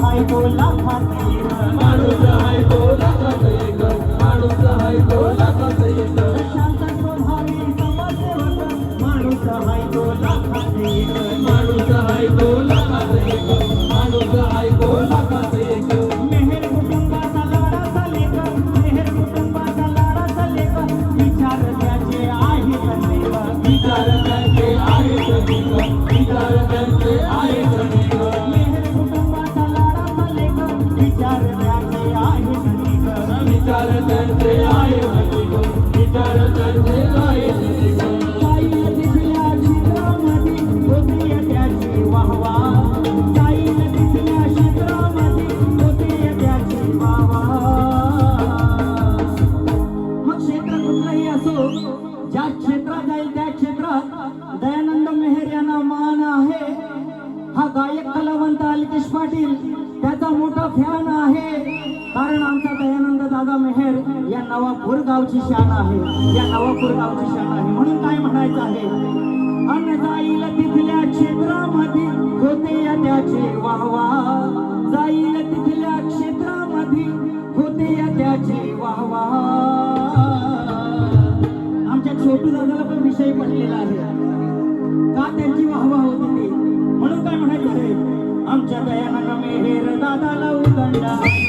लाखात एक माणूस आहे तो माणूस आहे तो शांत स्वभावी समाजसेवक माणूस हाय तो माणूस आहे तो माणूस आहे तो लाखात एक कुटुंबाचा लाडाचा लेख कुटुंबाचा लाडाचा लेख विचार त्याचे विचार विचार दयानंद मेहर यांना मान आहे. हा गायक कलावंत अलकेश पाटील. त्याचा मोठा फॅन आहे. कारण आमचा दयानंद दादा मेहर या नवापूर गावची शान आहे. या नवापूर गावची शान आहे म्हणून काय म्हणायचं आहे? अन्न जाईल तिथल्या क्षेत्रामध्ये होते या त्याचे वाहवा. जाईल तिथल्या ती म्हणून काय म्हणायचं आहे